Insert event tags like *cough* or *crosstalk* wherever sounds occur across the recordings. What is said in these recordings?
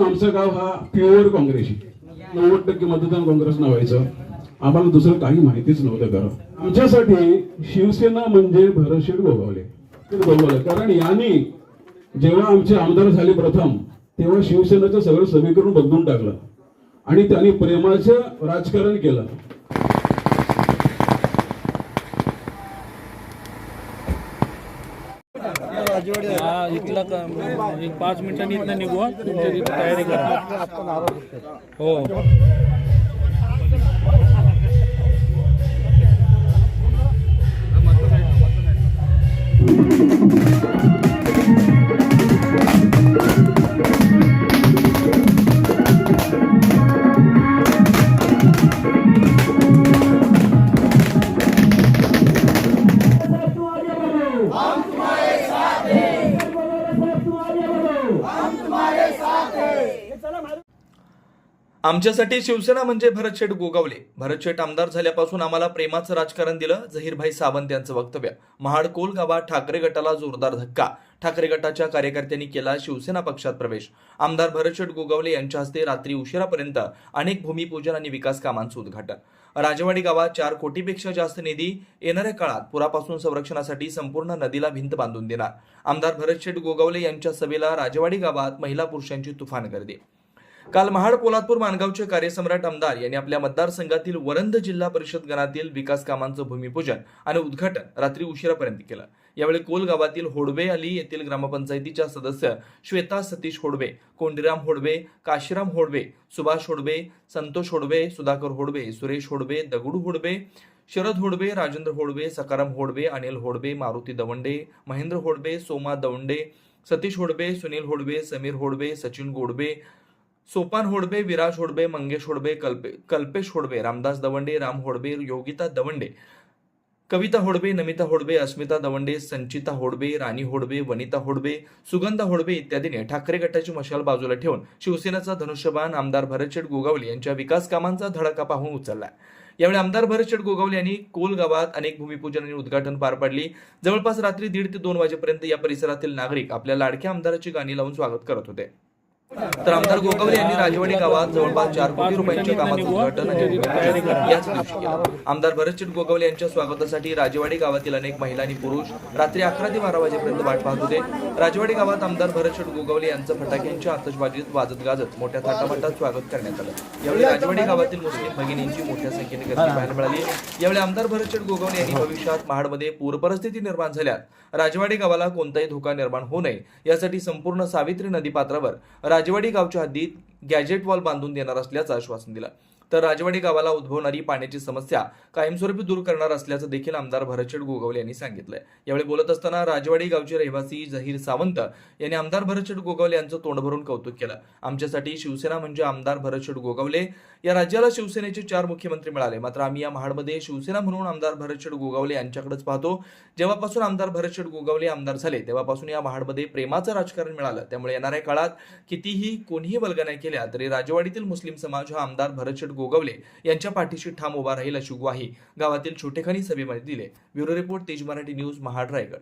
आमचं गाव हा प्युअर काँग्रेसी नव्वद टक्के मतदान काँग्रेस व्हायचं आम्हाला दुसरं काही माहितीच नव्हतं खरं. आमच्यासाठी शिवसेना म्हणजे भरतशेठ गोगावले. ते गोगावले. कारण यांनी जेव्हा आमचे आमदार झाले प्रथम तेव्हा शिवसेनेचं सगळं समीकरण बदलून टाकलं. आणि त्यांनी प्रेमाचं राजकारण केलं. हा इथला का एक पाच मिनिटांनी इथनं निघू हा. तुमच्या तिथे तयारी करा हो आमच्यासाठी शिवसेना म्हणजे भरतशेठ गोगावले. भरतशेठ आमदार झाल्यापासून आम्हाला प्रेमाचं राजकारण दिलं झहीरभाई सावंत यांचं वक्तव्य. महाडकोल गावात ठाकरे गटाला जोरदार धक्का. ठाकरे गटाच्या कार्यकर्त्यांनी केला शिवसेना पक्षात प्रवेश. आमदार भरतशेठ गोगावले यांच्या हस्ते रात्री उशिरापर्यंत अनेक भूमिपूजन आणि विकास कामांचं उद्घाटन. राजवाडी गावात चार कोटीपेक्षा जास्त निधी येणाऱ्या काळात पुरापासून संरक्षणासाठी संपूर्ण नदीला भिंत बांधून देणार. आमदार भरतशेठ गोगावले यांच्या सभेला राजवाडी गावात महिला पुरुषांची तुफान गर्दी. काल महाड पोलादपूर माणगावचे कार्यसम्राट आमदार यांनी आपल्या मतदारसंघातील वरंध जिल्हा परिषद गणातील विकास कामांचं भूमिपूजन आणि उद्घाटन रात्री उशिरापर्यंत केलं. यावेळी कोल गावातील होडबे अली येथील ग्रामपंचायतीच्या सदस्य श्वेता सतीश होडबे कोंडीराम होडबे काशीराम होडबे सुभाष होडबे संतोष होडबे सुधाकर होडबे सुरेश होडबे दगडू होडबे शरद होडबे राजेंद्र होडबे सकाराम होडबे अनिल होडबे मारुती दवंडे महेंद्र होडबे सोमा दवंडे सतीश होडबे सुनील होडबे समीर होडबे सचिन गोडबे सोपान होडबे विराज होडबे मंगेश होडबे कल्पे कल्पेश होडबे रामदास दवंडे राम होडबे योगिता दवंडे कविता होडबे नमिता होडबे अस्मिता दवंडे संचिता होडबे राणी होडबे वनिता होडबे सुगंधा होडबे इत्यादीने ठाकरे गटाची मशाल बाजूला ठेवून शिवसेनेचा धनुष्यबाण आमदार भरतशेठ गोगावले यांच्या विकास कामांचा धडका पाहून उचलला यावेळी आमदार भरतशेठ गोगावले यांनी कोल गावात अनेक भूमिपूजन आणि उद्घाटन पार पाडली. जवळपास रात्री दीड ते दोन वाजेपर्यंत या परिसरातील नागरिक आपल्या लाडक्या आमदाराची गाणी लावून स्वागत करत होते. तर आमदार गोगावले यांनी राजवाडी गावात जवळपास चार कोटी रुपयांच्या कामाचं उद्घाटन याच दिवशी केलं. आमदार भरतशेठ गोगावले यांच्या स्वागतासाठी राजवाडी गावातील अनेक महिला आणि पुरुष रात्री अकरा ते बारा वाजेपर्यंत वाट पाहत होते. राजवाडी गावात आमदार भरतशेठ गोगावले यांचं फटाक्यांच्या आतषबाजीत वाजत गाजत मोठ्या थाटामाटात स्वागत करण्यात आलं. यावेळी राजवाडी गावातील मुस्लिम भगिनींची मोठ्या संख्येने गर्दी पाहायला मिळाली. यावेळी आमदार भरतशेठ गोगावले यांनी भविष्यात महाडमध्ये पूर परिस्थिती निर्माण झाल्यास राजवाडी गावाला कोणताही धोका निर्माण होऊ नये. यासाठी संपूर्ण सावित्री नदी पात्रावर राजवाडी गावच्या हद्दीत गॅजेट वॉल बांधून देणार असल्याचं आश्वासन दिलं. तर राजवाडी गावाला उद्भवणारी पाण्याची समस्या कायमस्वरूपी दूर करणार असल्याचं देखील आमदार भरतशेठ गोगावले यांनी सांगितलं यावेळी बोलत असताना राजवाडी गावचे रहिवासी जहीर सावंत यांनी आमदार भरतशेठ गोगावले यांचं तोंड भरून कौतुक केलं. आमच्यासाठी शिवसेना म्हणजे आमदार भरतशेठ गोगावले या राज्याला शिवसेनेचे चार मुख्यमंत्री मिळाले. मात्र आम्ही या महाडमध्ये शिवसेना म्हणून आमदार भरतशेठ गोगावले यांच्याकडेच पाहतो. जेव्हापासून आमदार भरतशेठ गोगावले आमदार झाले तेव्हापासून या महाडमध्ये प्रेमाचं राजकारण मिळालं. त्यामुळे येणाऱ्या काळात कितीही कोणीही बलगण्या केल्या तरी राजवाडीतील मुस्लिम समाज हा आमदार भरतशेठ गोगवले. यांच्या पाठीशी ठाम उभा राहील अशी ग्वाही गावातील छोटेखानी सभेमध्ये दिले. ब्युरो रिपोर्ट तेज मराठी न्यूज महाड रायगड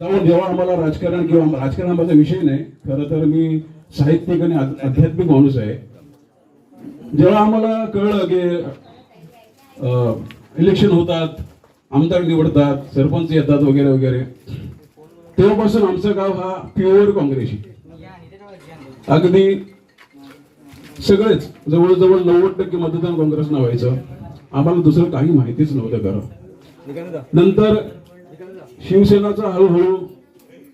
त्यामुळे जेव्हा आम्हाला राजकारण किंवा राजकारण माझा विषय नाही खरं तर मी साहित्यिक आणि आध्यात्मिक माणूस आहे. जेव्हा आम्हाला कळलं की इलेक्शन होतात आमदार निवडतात सरपंच येतात वगैरे वगैरे तेव्हापासून आमचं गाव हा प्युअर काँग्रेसी अगदी सगळेच जवळजवळ नव्वद टक्के मतदान काँग्रेसनं व्हायचं. आम्हाला दुसरं काही माहितीच नव्हतं खरं. नंतर शिवसेनाचा हळूहळू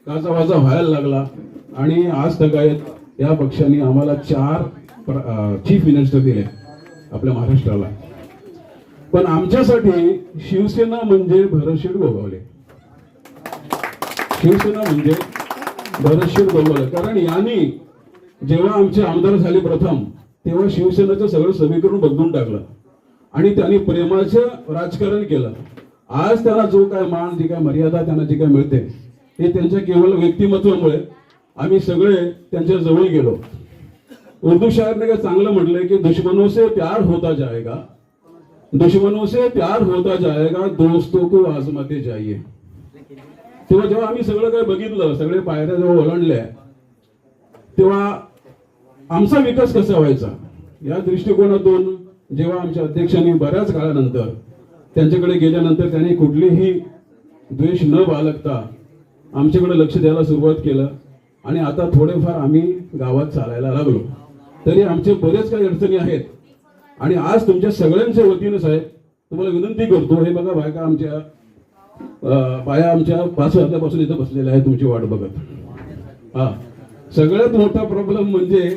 गाजावाजा व्हायला लागला आणि आज तगायत या पक्षाने आम्हाला चार चीफ मिनिस्टर दिले आपल्या महाराष्ट्राला. पण आमच्यासाठी शिवसेना म्हणजे भरतशेड गोगावले. शिवसेना म्हणजे भरतशेठ गोगावले. कारण यांनी जेव्हा आमचे आमदार झाले प्रथम तेव्हा शिवसेनेचं सगळं समीकरण बदलून टाकलं. आणि त्यांनी प्रेमाचं राजकारण केलं. आज त्याला जो काय मान जी काय मर्यादा त्यांना जी काय मिळते हे त्यांच्या केवळ व्यक्तिमत्वामुळे आम्ही सगळे त्यांच्या जवळ गेलो. उर्दू शायरने काय चांगलं म्हटलंय की दुश्मनों से प्यार होता जाएगा. दुश्मनों से प्यार होता जाएगा दोस्तों को आजमाते जाइए. तेव्हा जेव्हा आम्ही सगळं काय बघितलं सगळे पायऱ्या जेव्हा ओलांडल्या तेव्हा आमचा विकास कसा व्हायचा? या दृष्टिकोनातून जेव्हा आमच्या अध्यक्षांनी बऱ्याच काळानंतर त्यांच्याकडे गेल्यानंतर त्यांनी कुठलीही द्वेष न बाळगता आमच्याकडे लक्ष द्यायला सुरुवात केलं आणि आता थोडेफार आम्ही गावात चालायला लागलो. तरी आमचे बरेच काही अडचणी आहेत. आणि आज तुमच्या सगळ्यांच्या वतीनं साहेब तुम्हाला विनंती करतो हे बघा बायका आमच्या बाया आमच्या पाच वाजल्यापासून इथं बसलेल्या आहेत तुमची वाट बघत. हा. सगळ्यात मोठा प्रॉब्लेम म्हणजे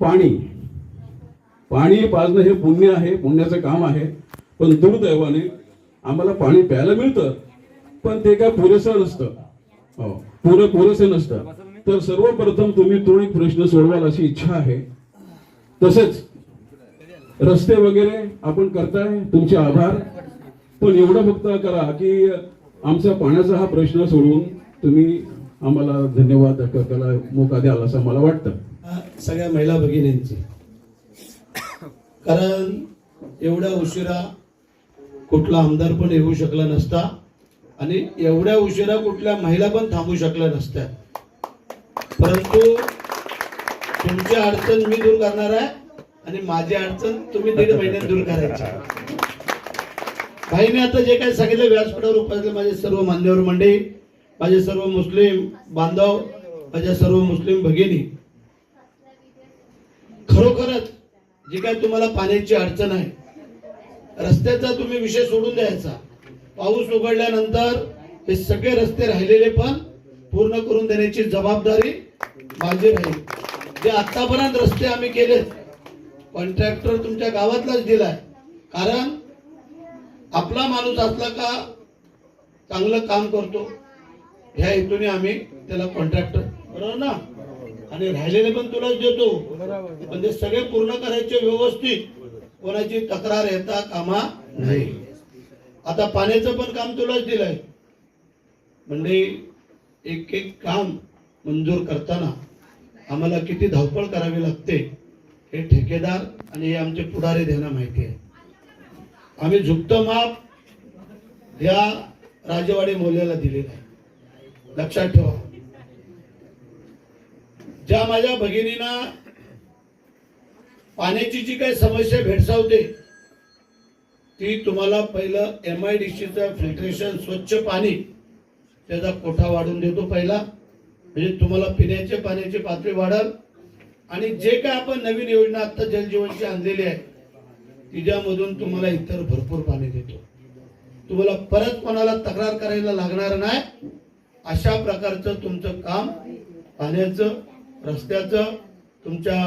पाणी. पाणी पाजणं हे पुण्य आहे पुण्याचं काम आहे. पण दुर्दैवाने आम्हाला पाणी प्यायला मिळतं पण ते काय पुरेसं नसतं. हो, पुरे पुरेसे नसतं. तर सर्वप्रथम तुम्ही तो एक प्रश्न सोडवाल अशी इच्छा आहे. तसेच रस्ते वगैरे आपण करताय तुमचे आभार. पण एवढं फक्त करा की आमचा पाण्याचा हा प्रश्न सोडून तुम्ही आम्हाला धन्यवाद त्याला मोका द्याल असं मला वाटतं. सगळ्या महिला भगिनींची. कारण एवढ्या उशिरा कुठला आमदार पण येऊ शकला नसता आणि एवढ्या उशिरा कुठल्या महिला पण थांबू शकल्या नसत्या. परंतु तुमची अडचण मी दूर करणार आहे आणि माझी अडचण तुम्ही दीड महिन्यात दूर करायची. भाईने आता जे काही सांगितलं व्यासपीठावर उपस्थित माझे सर्व मान्यवर मंडळी माझे सर्व मुस्लिम बांधव माझ्या सर्व मुस्लिम भगिनी खरोखरच जी काय तुम्हाला पाण्याची अडचण आहे रस्त्याचा तुम्ही विषय सोडून द्यायचा. पाऊस उघडल्यानंतर हे सगळे रस्ते राहिलेले पण पूर्ण करून देण्याची जबाबदारी माझी राहील. जे आतापर्यंत रस्ते आम्ही केलेत कॉन्ट्रॅक्टर तुमच्या गावातलाच दिलाय. कारण आपला माणूस असला का चांगलं काम करतो ह्या हेतूने आम्ही त्याला कॉन्ट्रॅक्टर बरोबर ना आणि राहिलेले पण तुलाच देतो. पण ते सगळे पूर्ण करायचे व्यवस्थित. कोणाची तक्रार येता कामा नाही. आता पाण्याचं पण काम तुलाच दिलंय. म्हणजे एक एक काम मंजूर करताना आम्हाला किती धावपळ करावी लागते हे ठेकेदार आणि हे आमचे पुढारी त्यांना माहिती आहे. आम्ही झुकतं माप या राजवाडी मोल्याला दिलेलं आहे. लक्षात ठेवा. ज्या माझ्या भगिनींना पाण्याची जी काही समस्या भेडसावते ती तुम्हाला पहिलं एम आय डी सीचं फिल्ट्रेशन स्वच्छ पाणी त्याचा कोठा वाढून देतो पहिला. म्हणजे तुम्हाला पिण्याच्या पाण्याची पातळी वाढल. आणि जे काय आपण नवीन योजना आत्ता जलजीवनची आणलेली आहे तिच्यामधून तुम्हाला इतर भरपूर पाणी देतो. तुम्हाला परत कोणाला तक्रार करायला लागणार नाही. अशा प्रकारचं तुमचं काम पाण्याचं रस्त्याचं तुमच्या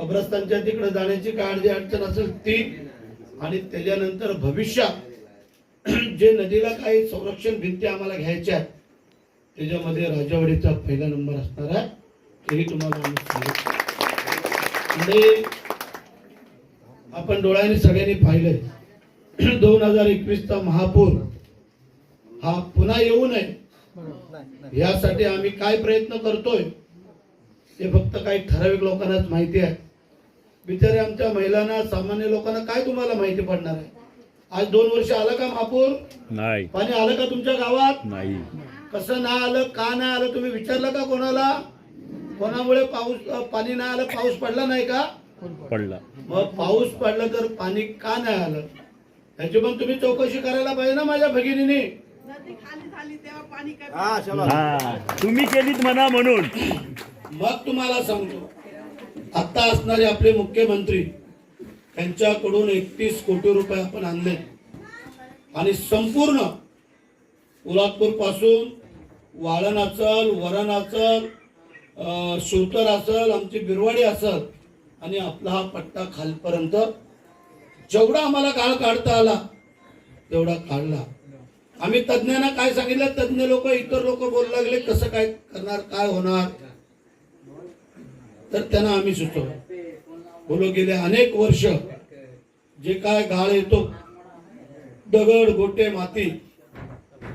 कब्रस्तानच्या तिकडे जाण्याची काय जी अडचण असेल ती आणि त्याच्यानंतर भविष्यात *clears throat* जे नदीला काही संरक्षण भिंती आम्हाला घ्यायच्या आहेत त्याच्यामध्ये राजावाडीचा पहिला नंबर असणार आहे. तेही तुम्हाला म्हणजे आपण डोळ्यांनी सगळ्यांनी पाहिलंय. *clears throat* दोन हजार एकवीसचा महापूर हा पुन्हा येऊ नये. यासाठी आम्ही काय प्रयत्न करतोय? ते फक्त काही ठराविक लोकांनाच माहिती आहे. बिचारे आमच्या महिलांना सामान्य लोकांना काय तुम्हाला माहिती पडणार आहे? आज दोन वर्ष आलं का महापूर? नाही. पाणी आलं का तुमच्या गावात? नाही. कसं नाही आलं का नाही आलं तुम्ही विचारलं का कोणाला? कोणामुळे पाऊस पाणी नाही आलं पाऊस पडला नाही का? पडला. मग पाऊस पडला तर पाणी का नाही आलं? त्याची पण तुम्ही चौकशी करायला पाहिजे ना माझ्या भगिनीने. हा तुम्ही केलीत म्हणा म्हणून. मग तुम्हाला सांगतो. आत्ता असणारे आपले मुख्यमंत्री यांच्याकडून एकतीस कोटी रुपये आपण आणले. आणि संपूर्ण पोलादपूरपासून वाळण असल वरण असल शिवतर असल आमची बिरवाडी असल आणि आपला हा पट्टा खालपर्यंत जेवढा आम्हाला काळ काढता आला तेवढा काढला. आम्ही तज्ज्ञांना काय सांगितलं? तज्ज्ञ लोक इतर लोक बोलू लागले कसं काय करणार काय होणार? तर त्यांना आम्ही सुचतो बोलो गेले अनेक वर्ष जे काय गाळ येतो दगड गोटे माती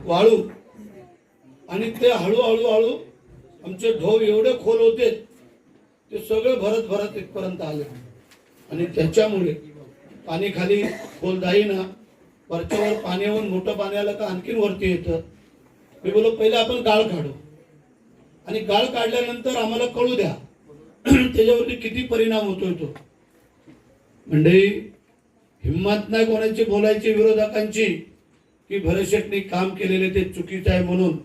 वाळू आणि ते हळूहळू हळू आमचे ढोव एवढे खोल होते ते सगळे भरत भरत इथपर्यंत आले. आणि त्याच्यामुळे पाणी खाली खोल जाईना वरच्यावर पाणी येऊन मोठं पाणी आलं का आणखीन वरती येतं. मी बोलो पहिले आपण गाळ काढू. आणि गाळ काढल्यानंतर आम्हाला कळू द्या. *clears throat* त्याच्यावरती किती परिणाम होतोय तो? म्हणजे हिंमत नाही कोणाची बोलायची विरोधकांची की भरतशेटने काम केलेले ते चुकीचं आहे म्हणून.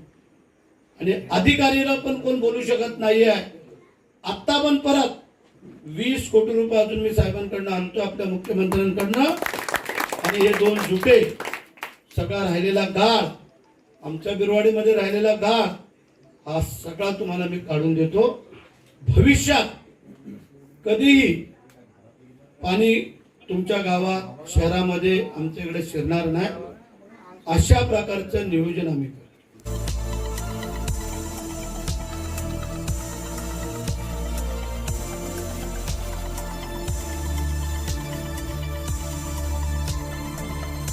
आणि अधिकारीला पण कोण बोलू शकत नाही आहे आत्ता पण परत वीस कोटी रुपये अजून मी साहेबांकडनं आणतो आपल्या मुख्यमंत्र्यांकडनं. आणि हे दोन झुके सगळा राहिलेला गाळ आमच्या बिरवाडीमध्ये राहिलेला गाळ हा सगळा तुम्हाला मी काढून देतो. भविष्यात कधीही पाणी तुमच्या गावात शहरामध्ये आमच्या इकडे शिरणार नाही. अशा प्रकारचं नियोजन आम्ही करू